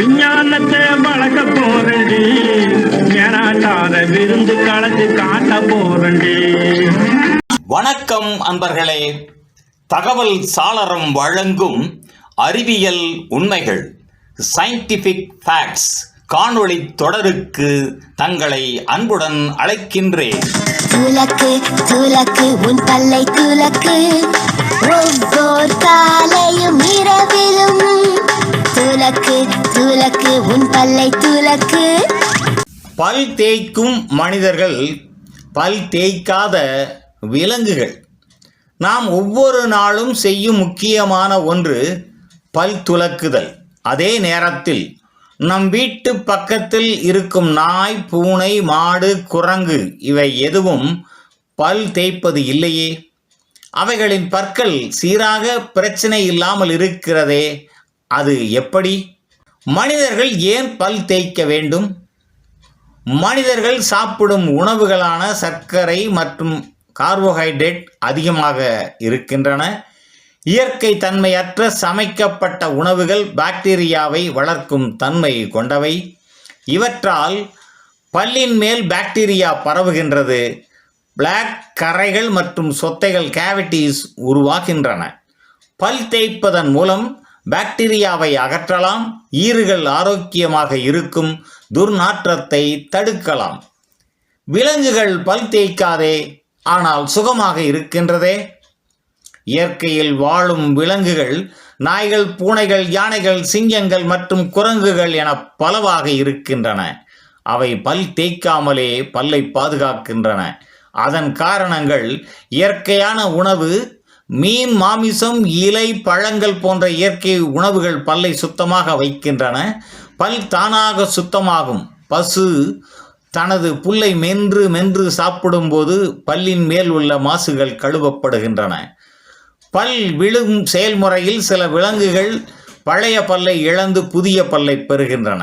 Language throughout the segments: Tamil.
விஞ்ஞானத்தை வளர்க்க போறண்டி ஏனாட்டாத விருந்து கலந்து காட்ட போறண்டி வணக்கம் அன்பர்களே. தகவல் சாளரம் வழங்கும் அறிவியல் உண்மைகள் சயின்டிஃபிக் ஃபேக்ட்ஸ் காணொளி தொடருக்கு தங்களை அன்புடன் அழைக்கின்றேன். துலக்கு துலக்கு உன் பல்லை துலக்கு. ஒவ்வொரு காலையும் இரவிலும் துலக்கு துலக்கு உன் பல்லை துலக்கு. பல் தேய்க்கும் மனிதர்கள் பல் தேய்க்காத விலங்குகள். நாம் ஒவ்வொரு நாளும் செய்யும் முக்கியமான ஒன்று பல் துலக்குதல். அதே நேரத்தில் நம் வீட்டு பக்கத்தில் இருக்கும் நாய் பூனை மாடு குரங்கு இவை எதுவும் பல் தேய்ப்பது இல்லையே. அவைகளின் பற்கள் சீராக பிரச்சனை இல்லாமல் இருக்கிறதே. அது எப்படி? மனிதர்கள் ஏன் பல் தேய்க்க வேண்டும்? மனிதர்கள் சாப்பிடும் உணவுகளான சர்க்கரை மற்றும் கார்போஹைட்ரேட் அதிகமாக இருக்கின்றன. இயற்கை தன்மையற்ற சமைக்கப்பட்ட உணவுகள் பாக்டீரியாவை வளர்க்கும் தன்மை கொண்டவை. இவற்றால் பல்லின் மேல் பாக்டீரியா பரவுகின்றது. பிளாக் கரைகள் மற்றும் சொத்தைகள் கேவிட்டிஸ் உருவாகின்றன. பல் தேய்ப்பதன் மூலம் பாக்டீரியாவை அகற்றலாம் ஈறுகள் ஆரோக்கியமாக இருக்கும் துர்நாற்றத்தை தடுக்கலாம். விலங்குகள் பல் தேய்க்காதே ஆனால் சுகமாக இருக்கின்றதே? இயற்கையில் வாழும் விலங்குகள் நாய்கள் பூனைகள் யானைகள் சிங்கங்கள் மற்றும் குரங்குகள் என பலவாக இருக்கின்றன. அவை பல் தேய்க்காமலே பல்லை பாதுகாக்கின்றன. அதன் காரணங்கள் இயற்கையான உணவு மீன் மாமிசம் இலை பழங்கள் போன்ற இயற்கை உணவுகள் பல்லை சுத்தமாக வைக்கின்றன. பல் தானாக சுத்தமாகும். பசு தனது புல்லை மென்று மென்று சாப்பிடும்போது பல்லின் மேல் உள்ள மாசுகள் கழுவப்படுகின்றன. பல் விழும் செயல்முறையில் சில விலங்குகள் பழைய பல்லை இழந்து புதிய பல்லை பெறுகின்றன.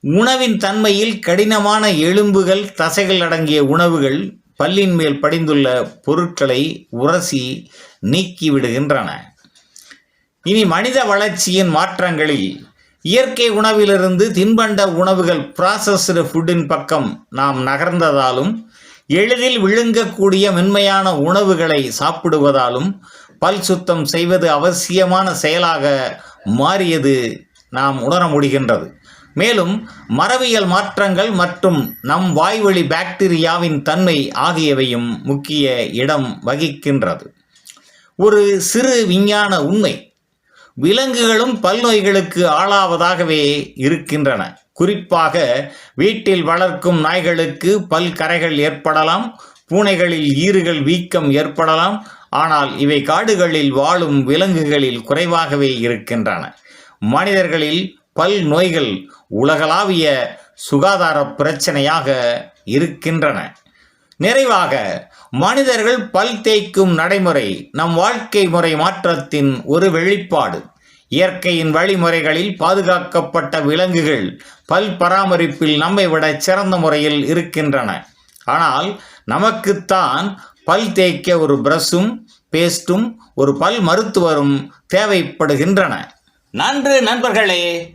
உணவின் தன்மையில் கடினமான எலும்புகள் தசைகள் அடங்கிய உணவுகள் பல்லின் மேல் படிந்துள்ள பொருட்களை உரசி நீக்கிவிடுகின்றன இனி மனித வளர்ச்சியின் மாற்றங்களில் இயற்கை உணவிலிருந்து தின்பண்ட உணவுகள் ப்ராசஸ்டு ஃபுட்டின் பக்கம் நாம் நகர்ந்ததாலும் எளிதில் விழுங்கக்கூடிய மென்மையான உணவுகளை சாப்பிடுவதாலும் பல் சுத்தம் செய்வது அவசியமான செயலாக மாறியது நாம் உணர முடிகின்றது. மேலும் மரபியல் மாற்றங்கள் மற்றும் நம் வாய்வழி பாக்டீரியாவின் தன்மை ஆகியவையும் முக்கிய இடம் வகிக்கின்றது. ஒரு சிறு விஞ்ஞான உண்மை விலங்குகளும் பல்நோய்களுக்கு ஆளாவதாகவே இருக்கின்றன. குறிப்பாக வீட்டில் வளர்க்கும் நாய்களுக்கு பல் கரைகள் ஏற்படலாம் பூனைகளில் ஈறுகள் வீக்கம் ஏற்படலாம் ஆனால் இவை காடுகளில் வாழும் விலங்குகளில் குறைவாகவே இருக்கின்றன. மனிதர்களில் பல் நோய்கள் உலகளாவிய சுகாதார பிரச்சனையாக இருக்கின்றன. நிறைவாக மனிதர்கள் பல் தேய்க்கும் நடைமுறை நம் வாழ்க்கை முறை மாற்றத்தின் ஒரு வெளிப்பாடு. இயற்கையின் வழிமுறைகளில் பாதுகாக்கப்பட்ட விலங்குகள் பல் பராமரிப்பில் நம்மை விட சிறந்த முறையில் இருக்கின்றன. ஆனால் நமக்குத்தான் பல் தேய்க்க ஒரு பிரஷும் பேஸ்டும் ஒரு பல் மருத்துவரும் தேவைப்படுகின்றன. நன்று நண்பர்களே